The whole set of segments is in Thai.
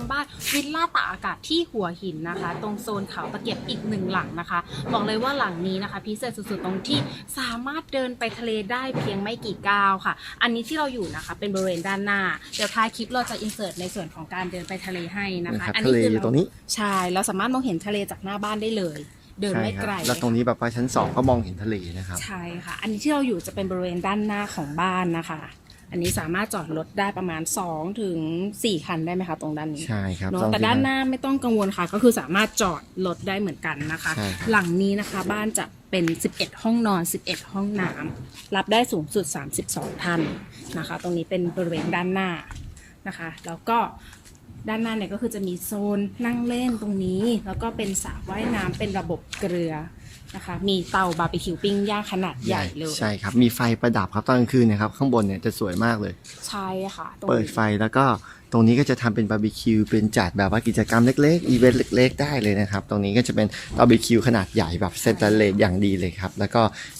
ชมบ้านวิลล่าตากอากาศที่หัวหินนะคะ ตรงโซนเขาตะเกียบอีกหนึ่งหลังนะคะ บอกเลยว่าหลังนี้นะคะ พิเศษสุดๆตรงที่สามารถเดินไปทะเลได้เพียงไม่กี่ก้าวค่ะ อันนี้ที่เราอยู่นะคะเป็นบริเวณด้านหน้า เดี๋ยวท้ายคลิปเราจะอินเสิร์ตในส่วนของการเดินไปทะเลให้นะนะคะครับอัทะเลคือยู่ตรงนี้ใช่เราสามารถมองเห็นทะเลจากหน้าบ้านได้เลยเดินใช่ไม่ครัไกลแล้วตรงนี้แบบว่าชั้นสองก็มองเห็นทะเลนะครับ ใช่ค่ะ อันนี้ที่เราอยู่จะเป็นบริเวณด้านหน้าของบ้านนะคะ อันนี้สามารถจอดรถได้ประมาณ2ถึง4คันได้ไหมคะตรงด้านนี้ใช่ครับเนอะองแต่ด้านหน้าไม่ต้องกังวลค่ะ ก็คือสามารถจอดรถได้เหมือนกันนะคะ ใช่ครับ หลังนี้นะคะบ้านจะเป็น 11 ห้องนอน 11 ห้องน้ำรับได้สูงสุด 32 ท่านนะคะ ตรงนี้เป็นบริเวณด้านหน้านะคะ แล้วก็ ด้านหน้าเนี่ยก็คือจะมีโซนนั่งเล่นตรงนี้ แล้วก็เป็นสระว่ายน้ำเป็นระบบเกลือนะคะ มีเตาบาร์บีคิวปิ้งย่างขนาดใหญ่เลยใช่ครับ มีไฟประดับครับตอนกลางคืนเนะครับ ข้างบนเนี่ยจะสวยมากเลย ใช่ค่ะตรงเปิดไฟแล้วก็ตรงนี้ก็จะทำเป็นบาร์บีคิวเป็นจัดแบบว่ากิจกรรมเล็กๆอีเวนต์เล็ก ๆ ได้เลยนะครับ ตรงนี้ก็จะเป็นบาร์บีคิวขนาดใหญ่แบบเซนเตอร์เลสอย่างดีเลยครับ แล้วก็กะ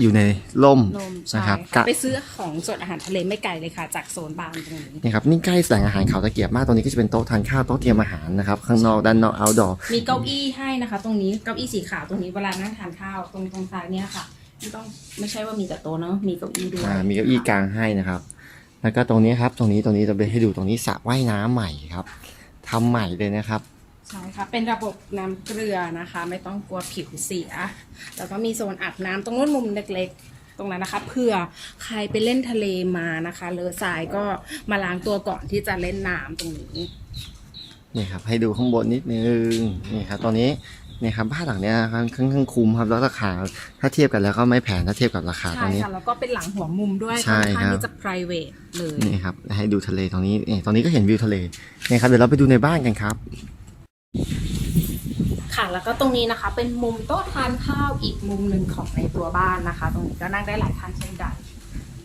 อยู่ในร่มลมใช่นะครับค่ะกะไปซื้อของสดอาหารทะเลไม่ไกลเลยค่ะ จากโซนบางตรงนี้ นี่ครับนี่ใกล้แหล่งอาหารเขาตะเกียบมากตรงนี้ก็จะเป็นโต๊ะทานข้าวโต๊ะเตรียมอาหารนะครับข้างนอกด้านนอก outdoor มีเก้าอี้ให้นะคะ ตรงนี้เก้าอี้สีขาวตรงนี้เวลานั่งทานข้าวตรงตรงซ้ายเนี่ยค่ะไม่ต้องไม่ใช่ว่ามีแต่โต๊ะเนาะมีเก้าอี้ด้วยอ่ามีเก้าอี้กลางให้นะครับ แล้วก็ตรงนี้ครับตรงนี้ตรงนี้เราไปให้ดูตรงนี้สระว่ายน้ำใหม่ครับทำใหม่เลยนะครับ ใช่ค่ะ เป็นระบบน้ำเกลือนะคะ ไม่ต้องกลัวผิวเสีย แล้วก็มีโซนอาบน้ำตรงนู้นมุมเล็กๆ ตรงนั้นนะคะ เผื่อใครไปเล่นทะเลมานะคะเลอะทรายก็มาล้างตัวก่อนที่จะเล่นน้ำตรงนี้ นี่ครับ ให้ดูข้างบนนิดนึง นี่ครับ ตอนนี้นี่ครับบ้านหลังเนี้ยค่อนค่อนข้างคุ้มครับแล้วราคาถ้าเทียบกันแล้วก็ไม่แพงถ้าเทียบกับราคาตรใช่งนี้ ค่ะ แล้วก็เป็นหลังหัวมุมด้วยใช่ค่อนข้างครับ ที่จะ private เลย นี่ครับให้ดูทะเลตรงนี้นี่ตรงนี้ก็เห็นวิวทะเลนี่ครับเดี๋ยวเราไปดูในบ้านกันครับค่ะแล้วก็ตรงนี้นะคะ เป็นมุมโต๊ะทานข้าวอีกมุมหนึ่งของในตัวบ้านนะคะ ตรงนี้ก็นั่งได้หลายท่านเช่นกัน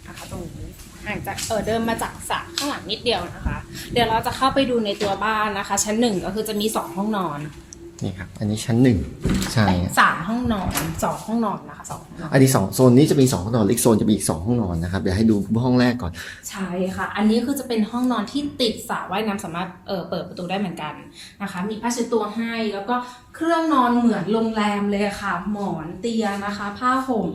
นะคะ ตรงนี้ห่างจากเออเดินมาจากสระข้างหลังนิดเดียวนะคะ เดี๋ยวเราจะเข้าไปดูในตัวบ้านนะคะ ชั้นหนึ่งก็คือจะมีสองห้องนอน นี่ครับ อันนี้ชั้นหนึ่งใช่สามห้องนอนสองห้องนอนนะคะสองห้องนอนอันนี้สองโซนนี้จะมีสองห้องนอนอีกโซนจะมีอีกสองห้องนอนนะครับเดี๋ยวให้ดูห้องแรกก่อน ใช่ค่ะ อันนี้คือจะเป็นห้องนอนที่ติดสระว่ายน้ำสามารถเออเปิดประตูได้เหมือนกันนะคะ มีผ้าเช็ดตัวให้แล้วก็เครื่องนอนเหมือนโรงแรมเลยค่ะ หมอนเตียงนะคะ ผ้าห่ม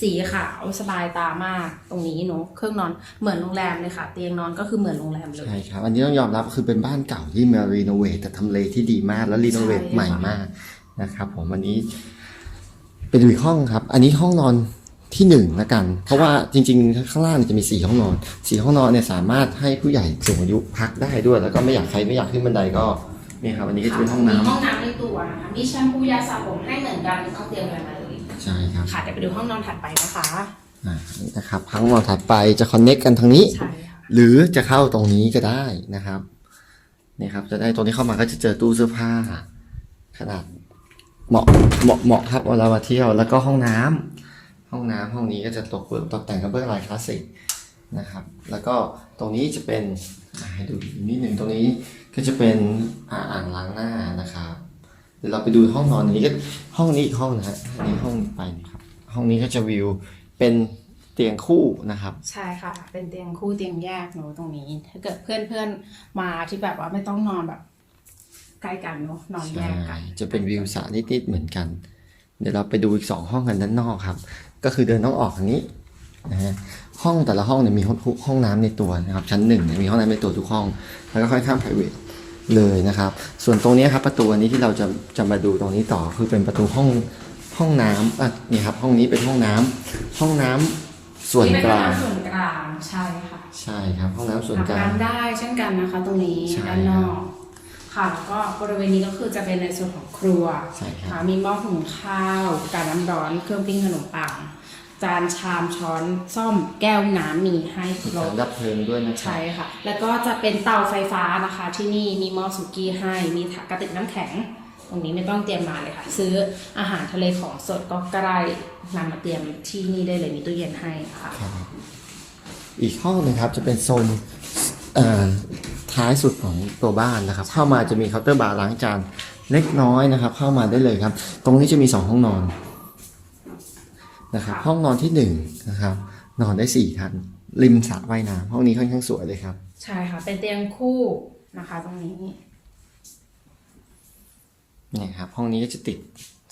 สีขาวสบายตามากตรงนี้เนาะเครื่องนอนเหมือนโรงแรมเลยค่ะ เตียงนอนก็คือเหมือนโรงแรมเลยใช่ครับ อันนี้ต้องยอมรับคือเป็นบ้านเก่าที่มารีโนเวทแต่ทำเลที่ดีมากแล้วรีโนเวทใช่ค่ะใหม่มากนะครับผมอันนี้ไปดูอีกห้องครับ อันนี้ห้องนอนที่หนึ่งละกัน เพราะว่าจริง ๆ ข้างล่างจะมีสี่ห้องนอนสี่ห้องนอนเนี่ยสามารถให้ผู้ใหญ่สูงอายุพักได้ด้วย แล้วก็ไม่อยากใครไม่อยากขึ้นบันไดก็นี่ครับอันนี้ก็จะเป็นห้องน้ำมีห้องน้ำในตัวนะคะมีแชมพูยาสระผมให้เหมือนกันไม่ต้องเตรียมอะไรมาเลย ใช่ครับค่ะเดี๋ยวไปดูห้องนอนถัดไปนะคะอ่านี่นะครับห้องนอนถัดไปจะคอนเน็กกันทางนี้ ใช่ค่ะหรือจะเข้าตรงนี้ก็ได้นะครับนี่ครับ จะได้ตรงนี้เข้ามาก็จะเจอตู้เสื้อผ้า ขนาดเหมาะเหมาะเหมาะครับเวลามาเที่ยวแล้วก็ห้องน้ำห้องน้ำห้องนี้ก็จะตกเบื้องตกแต่งกับเบื้องลายคลาสสิกนะครับ แล้วก็ตรงนี้จะเป็นอ่าให้ดูอีกนิดหนึ่งตรงนี้ก็จะเป็นอ่าอ่างล้างหน้านะครับ เดี๋ยวเราไปดูห้องนอนอันนี้ก็ห้องนี้อีกห้องนะฮะอันนี้ห้องไปนะครับ ห้องนี้ก็จะวิวเป็นเตียงคู่นะครับ ใช่ค่ะ เป็นเตียงคู่เตียงแยกเนอะตรงนี้ ถ้าเกิดเพื่อนเพื่อนๆมาที่แบบว่าไม่ต้องนอนแบบใกล้กันเนอะนอนแยใช่กกัน จะเป็นวิวสระนิดๆเหมือนกัน เดี๋ยวเราไปดูอีกสองห้องกันด้านนอกครับ ก็คือเดินต้องออกทางนี้นะฮะห้องแต่ละห้องเนี่ยมีห้องห้องน้ำในตัวนะครับ ชั้นหนึ่งเนี่ยมีห้องน้ำในตัวทุกห้อง แล้วก็ค่อนข้าง private เลยนะครับ ส่วนตรงนี้ครับประตูอันนี้ที่เราจะจะมาดูตรงนี้ต่อคือเป็นประตูห้องห้องน้ำอะนี่ครับห้องนี้เป็นห้องน้ำห้องน้ำส่วนกลางส่วนกลางใช่ค่ะใช่ครับห้องน้ำส่วนอาบกลางน้ำได้เช่นกันนะคะ ตรงนี้ใช่ด้านนอก ค่ะแล้วก็บริเวณนี้ก็คือจะเป็นในส่วนของครัวใช่ครับ ค่ะมีหม้อหุงข้าวการน้ำร้อนเครื่องปิ้งขนมปัง จานชามช้อนซ่อมแก้วน้ำมีให้ครกาบรดับเพลิงด้วยนะครับใช่ค่ะ แล้วก็จะเป็นเตาไฟฟ้านะคะ ที่นี่มีหม้อสุกี้ให้ มีถังกระติกน้ำแข็ง ตรงนี้ไม่ต้องเตรียมมาเลยค่ะ ซื้ออาหารทะเลของสดก็ใกล้นำมาเตรียมที่นี่ได้เลยมีตู้เย็นให้ค่ะครับอีกห้องหนึงครับจะเป็นโซนเอ่อท้ายสุดของตัวบ้านนะครับ เข้ามาจะมีเคาน์เตอร์บาร์ล้างจานเล็กน้อยนะครับ เข้ามาได้เลยครับ ตรงนี้จะมีสองห้องนอน นะครับ ห้องนอนที่หนึ่งนะครับ นอนได้สี่ท่านริมสระว่ายน้ำห้องนี้ค่อนข้างสวยเลยครับ ใช่ค่ะ เป็นเตียงคู่นะคะ ตรงนี้เนี่ยครับ ห้องนี้ก็จะติด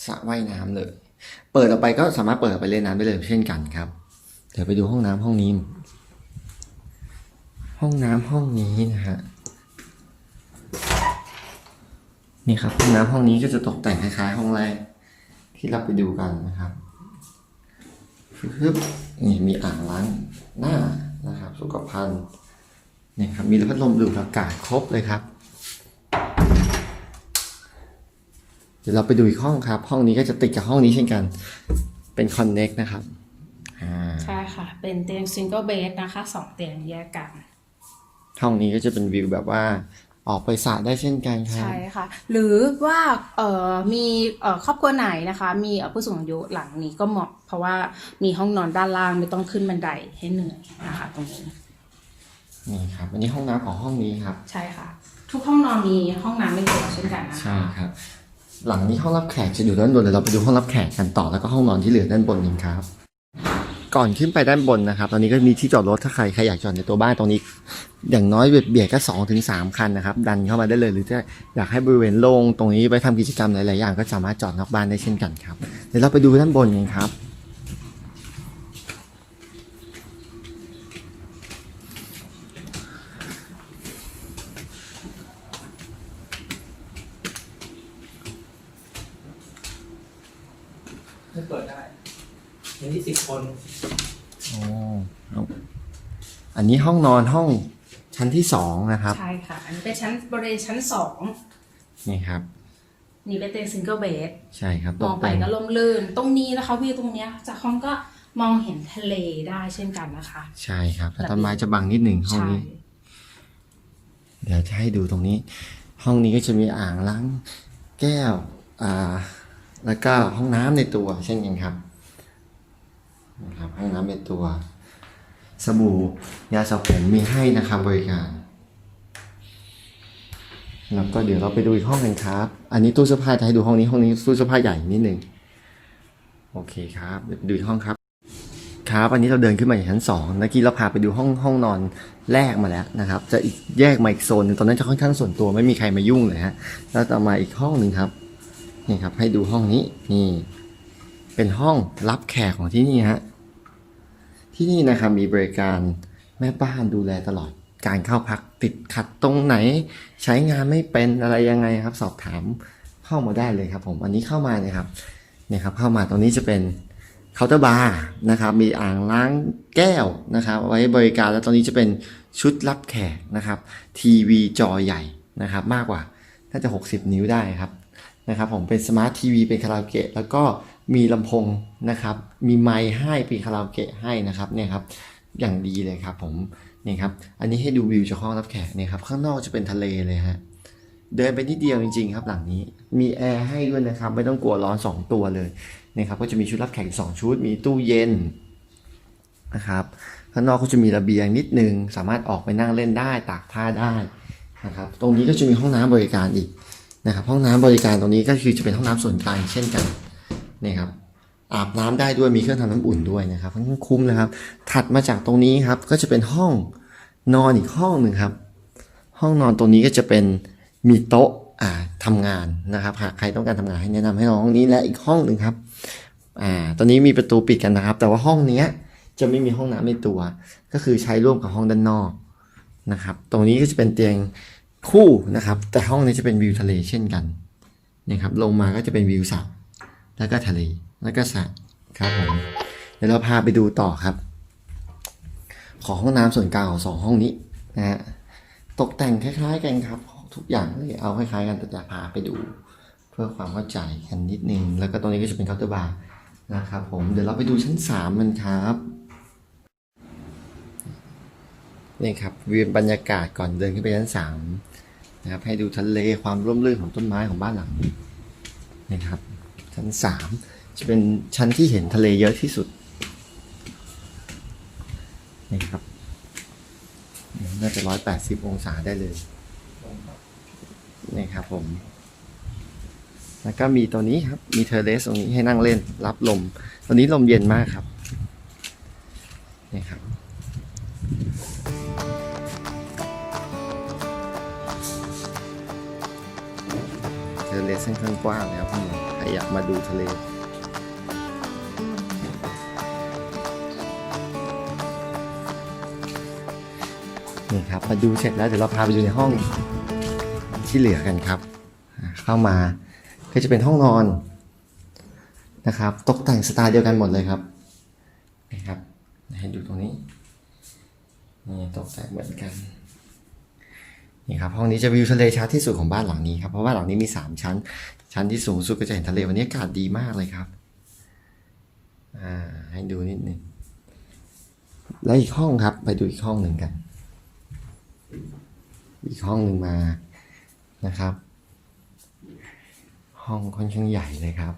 สระว่ายน้ำเลย เปิดออกไปก็สามารถเปิดออกไปเล่นน้ำได้เลยเช่นกันครับ เดี๋ยวไปดูห้องน้ำห้องนี้ ห้องน้ำห้องนี้นะฮะนี่ครับห้องน้ำห้องนี้ก็จะตกแต่งคล้ายๆห้องแรกที่เราไปดูกันนะครับ ฟึบนี่มีอ่างล้างหน้านะครับ สุขภัณฑ์นี่ครับ มีพัดลมดูดอากาศครบเลยครับ เดี๋ยวเราไปดูอีกห้องครับ ห้องนี้ก็จะติดกับห้องนี้เช่นกัน เป็นคอนเน็กนะครับอ่าใช่ค่ะ เป็นเตียงซิงเกิลเบดนะคะสองเตียงแยกกัน ห้องนี้ก็จะเป็นวิวแบบว่า ออกไปสระได้เช่นกันครับใช่ค่ะ หรือว่าเอ่อมีเอ่อครอบครัวไหนนะคะ มีเอ่อผู้สูงอายุหลังนี้ก็เหมาะ เพราะว่ามีห้องนอนด้านล่างไม่ต้องขึ้นบันไดให้เหนื่อยนะคะตรงนี้นี่ครับอันนี้ห้องน้ำของห้องนี้ครับ ใช่ค่ะ ทุกห้องนอนมีห้องน้ำเป็นตัวเช่นกันนะคะใช่ครับ หลังนี้ห้องรับแขกจะอยู่ด้านบนเดี๋ยวเราไปดูห้องรับแขกกันต่อแล้วก็ห้องนอนที่เหลือด้านบนกันครับ ก่อนขึ้นไปด้านบนนะครับ ตอนนี้ก็มีที่จอดรถถ้าใครใครอยากจอดในตัวบ้านตรงนี้ อย่างน้อยเบียดเบียดก็สองถึงสามคันนะครับ ดันเข้ามาได้เลยหรือจะอยากให้บริเวณโล่งตรงนี้ไปทำกิจกรรมหลายๆอย่างก็สามารถจอดนอกบ้านได้เช่นกันครับเดี๋ยวเราไปดูด้านบนกันครับไม่เปิดได้ ในที่สิบคนอ๋อเอาอันนี้ห้องนอนห้องชั้นที่สองนะครับ ใช่ค่ะ อันนี้เป็นชั้นบริเวณชั้นสองนี่ครับ นี่เป็นเตียงซิงเกิลเบดใช่ครับมองไปก็ล่มลื่น ตรงนี้นะคะวิวตรงเนี้ยจากห้องก็มองเห็นทะเลได้เช่นกันนะคะ ใช่ครับแต่ต้นไม้จะบังนิดหนึ่งห้องใช่นี้ เดี๋ยวจะให้ดูตรงนี้ ห้องนี้ก็จะมีอ่างล้างแก้ว อ่า แล้วก็ห้องน้ำในตัวเช่นกันครับ นะครับห้น้ำในตัว สบู่ยาสระผมมีให้นะครับบริการแล้วก็เดี๋ยวเราไปดูอีกห้องกันครับ อันนี้ตู้เสื้อผ้าจะให้ดูห้องนี้ห้องนี้ตู้เสื้อผ้าใหญ่นิดหนึ่งโอเคครับเดี๋ยวดูอีกห้องครับ ครับอันนี้เราเดินขึ้นมาอย่างชั้นสองเมื่อกี้เราพาไปดูห้องห้องนอนแรกมาแล้วนะครับ จะอีกแยกมาอีกโซนหนึงตอนนั้นจะค่อนข้างส่วนตัวไม่มีใครมายุ่งเลยฮะแล้วต่อมาอีกห้องหนึ่งครับนี่ครับ ให้ดูห้องนี้นี่ เป็นห้องรับแขกของที่นี่ฮะ ที่นี่นะครับมีบริการแม่บ้านดูแลตลอด การเข้าพักติดขัดตรงไหน ใช้งานไม่เป็นอะไรยังไงครับ สอบถามเข้ามาได้เลยครับ ผมอันนี้เข้ามาเนี่ยครับเนี่ยครับ เข้ามาตรงนี้จะเป็นเคาน์เตอร์บาร์นะครับ มีอ่างล้างแก้วนะครับ ไว้บริการแล้วตอนนี้จะเป็นชุดรับแขกนะครับ ทีวีจอใหญ่นะครับ มากกว่าน่าจะ 60 นิ้วได้ครับนะครับ ผมเป็นสมาร์ททีวีเป็นคาราโอเกะแล้วก็ มีลำโพงนะครับ มีไมค์ให้ป็นคาราโอเกะให้นะครับเนี่ยครับอย่างดีเลยครับผมนี่ครับอันนี้ให้ดูวิวจากห้องรับแขกเนี่ยครับข้างนอกจะเป็นทะเลเลยฮะเดินไปนิดเดียวจริงๆครับหลังนี้มีแอร์ให้ด้วยนะครับไม่ต้องกลัวร้อน 2 ตัวเลยนะครับก็จะมีชุดรับแขกสองชุด มีตู้เย็นนะครับข้างนอกก็จะมีระเบียงนิดนึงสามารถออกไปนั่งเล่นได้ตากผ้าได้นะครับตรงนี้ก็จะมีห้องน้ำบริการอีกนะครับห้องน้ำบริการตรงนี้ก็คือจะเป็นห้องน้ำส่วนกลางเช่นกัน นี่ครับอาบน้ำได้ด้วยมีเครื่องทำน้ำอุ่นด้วยนะครับค่อนข้างคุ้มนะครับ ถัดมาจากตรงนี้ครับก็จะเป็นห้องนอนอีกห้องหนึ่งครับ ห้องนอนตรงนี้ก็จะเป็นมีโต๊ะอ่าทำงานนะครับหากใครต้องการทำงานให้แนะนำให้ลองห้องนี้และอีกห้องหนึ่งครับอ่าตอนนี้มีประตูปิดกันนะครับ แต่ว่าห้องเนี้ยจะไม่มีห้องน้ำในตัว ก็คือใช้ร่วมกับห้องด้านนอกนะครับ ตรงนี้ก็จะเป็นเตียงคู่นะครับ แต่ห้องนี้จะเป็นวิวทะเลเช่นกันนะครับลงมาก็จะเป็นวิวสระ แล้วก็ทะเล แล้วก็สระครับผม เดี๋ยวเราพาไปดูต่อครับ ขอห้องน้ำส่วนกลางของสองห้องนี้นะฮะ ตกแต่งคล้าย ๆ กันครับ ทุกอย่างเลยเอาคล้ายๆกันแต่จะพาไปดู เพื่อความเข้าใจกันนิดนึง แล้วก็ตรงนี้ก็จะเป็นเคาน์เตอร์บาร์นะครับผม เดี๋ยวเราไปดูชั้นสามมันครับนี่ครับวิวบรรยากาศก่อนเดินขึ้นไปชั้นสามนะครับให้ดูทะเลความร่มรื่นของต้นไม้ของบ้านหลังนี้นี่ครับ ชั้นสามจะเป็นชั้นที่เห็นทะเลเยอะที่สุดนี่ครับน่าจะร้อยแปดสิบองศาได้เลยนี่ครับผม แล้วก็มีตัวนี้ครับ มีเทอร์เลสตรงนี้ให้นั่งเล่น รับลม ตอนนี้ลมเย็นมากครับนี่ครับเทเลเส้นข้างกว้างเลยครับใคร อยากมาดูทะเลนี่ครับมาดูเสร็จแล้วเดี๋ยวเราพาไปดูในห้องที่เหลือกันครับ เข้ามาก็จะเป็นห้องนอนนะครับ ตกแต่งสไตล์เดียวกันหมดเลยครับนี่ครับให้ดูตรงนี้นี่ตกแต่งเหมือนกัน นี่ครับห้องนี้จะวิวทะเลชัดที่สุดของบ้านหลังนี้ครับเพราะว่าหลังนี้มีสามชั้น ชั้นที่สูงสุดก็จะเห็นทะเลวันนี้อากาศดีมากเลยครับอ่าให้ดูนิดนึงและอีกห้องครับ ไปดูอีกห้องหนึ่งกัน อีกห้องหนึ่งมานะครับ ห้องค่อนข้างใหญ่เลยครับ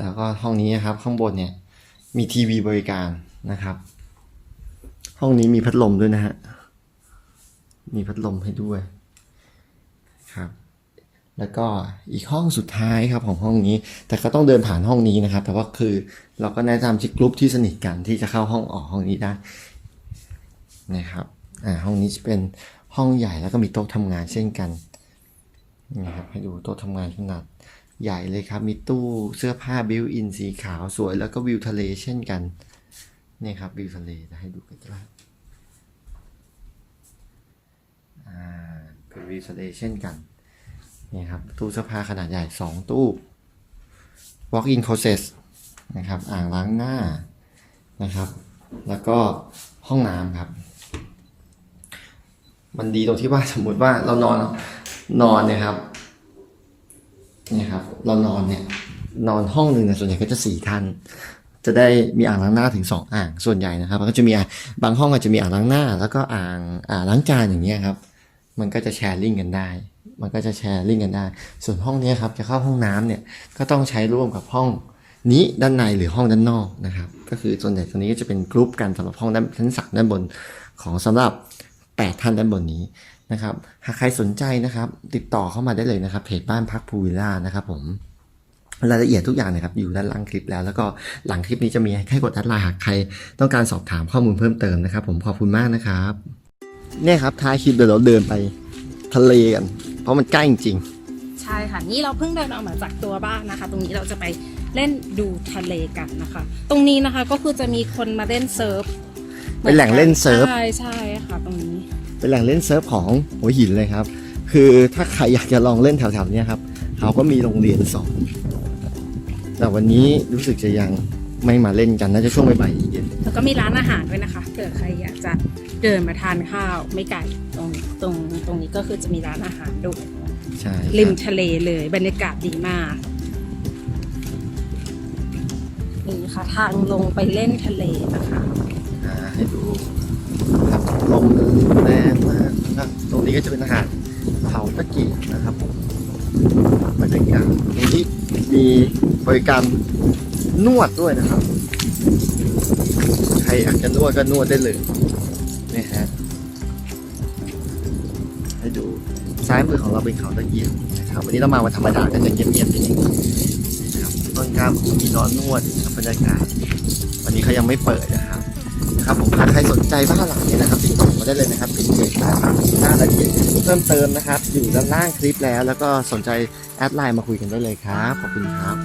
แล้วก็ห้องนี้นะครับข้างบนเนี่ยมีทีวีบริการนะครับ ห้องนี้มีพัดลมด้วยนะฮะมีพัดลมให้ด้วยครับแล้วก็อีกห้องสุดท้ายครับของห้องนี้ แต่ก็ต้องเดินผ่านห้องนี้นะครับ แต่ว่าคือเราก็แนะนำที่กลุ่มที่สนิทกันที่จะเข้าห้องออกห้องนี้ได้นะครับอ่าห้องนี้จะเป็นห้องใหญ่แล้วก็มีโต๊ะทำงานเช่นกันนี่ครับให้ดูโต๊ะทำงานขนาด ใหญ่เลยครับ มีตู้เสื้อผ้าบิวอินสีขาวสวย แล้วก็วิวทะเลเช่นกัน นี่ครับวิวทะเลจะให้ดูกันครับอ่าเป็นวิวทะเลเช่นกัน นี่ครับ ตู้เสื้อผ้าขนาดใหญ่ 2 ตู้ walk in closet นะครับ อ่างล้างหน้านะครับ แล้วก็ห้องน้ำครับ มันดีตรงที่ว่าสมมุติว่าเรานอนนอนเนี่ยครับ เนี่ยครับ เรานอนเนี่ยนอนห้องหนึ่งเนี่ยส่วนใหญ่ก็จะสี่ท่าน จะได้มีอ่างล้างหน้าถึงสองอ่างส่วนใหญ่นะครับแล้วก็จะมีอ่างบางห้องอาจจะมีอ่างล้างหน้า แล้วก็อ่างอ่างล้างจานอย่างเงี้ยครับ มันก็จะแชร์ลิงก์กันได้ มันก็จะแชร์ลิงก์กันได้ ส่วนห้องเนี้ยครับจะเข้าห้องน้ำเนี่ยก็ต้องใช้ร่วมกับห้องนี้ด้านในหรือห้องด้านนอกนะครับ ก็คือส่วนใหญ่ตรงนี้ก็จะเป็นกรุ๊ปกันสำหรับห้องด้านชั้นสามด้านบนของสำหรับ 8 ท่านด้านบนนี้ นะครับ หากใครสนใจนะครับ ติดต่อเข้ามาได้เลยนะครับเพจบ้านพักภูวิลล่านะครับผมรายละเอียดทุกอย่างนะครับอยู่ด้านล่างคลิปแล้ว แล้วก็หลังคลิปนี้จะมีให้กดแอดไลน์หากใครต้องการสอบถามข้อมูลเพิ่มเติมนะครับ ผมขอบคุณมากนะครับ เนี่ยครับท้ายคลิปเดี๋ยวเราเดินไปทะเลกัน เพราะมันใกล้จริงใช่ค่ะนี่เราเพิ่งเดินออกมาจากตัวบ้านนะคะ ตรงนี้เราจะไปเล่นดูทะเลกันนะคะ ตรงนี้นะคะก็คือจะมีคนมาเล่นเซิร์ฟเป็นแหล่งเล่นเซิร์ฟใช่ใช่ค่ะ ตรงนี้ เป็นแหล่งเล่นเซิร์ฟของหัวหินเลยครับ คือถ้าใครอยากจะลองเล่นแถวๆเนี้ยครับเขาก็มีโรงเรียนสอนแต่วันนี้รู้สึกจะยังไม่มาเล่นกันน่าจะช่วงบ่ายๆเย็นแล้วก็มีร้านอาหารด้วยนะคะเผื่อใครอยากจะเดินมาทานข้าวไม่ไกลตรงตรงตรงนี้ก็คือจะมีร้านอาหารด้วยใช่ครับริมทะเลเลยบรรยากาศดีมากนี่ค่ะทางลงไปเล่นทะเลนะคะอ่าให้ดูครับ ลมแรงมากนะครับ ตรงนี้ก็จะเป็นอาหารเขาตะกี้นะครับบรรยากาศตรงนี้มีบริการนวดด้วยนะครับ ใครอยากจะนวดก็นวดได้เลยนี่ฮะให้ดูซ้ายมือของเราเป็นเขาตะเกียบนะครับวันนี้เรามาวันธรรมดาก็จะเงียบๆนิดนึงนะครับต้นกล้ามมีนอนนวดบรรยากาศวันนี้เขายังไม่เปิดนะครับ ครับผมใครสนใจบ้านหลังนี้นะครับติดต่อมาได้เลยนะครับเป็นเพจบ้านหลังนี้หน้ารายละเอียดเพิ่มเติมนะครับ อยู่ด้านล่างคลิปแล้ว แล้วก็สนใจแอดไลน์มาคุยกันได้เลยครับขอบคุณครับ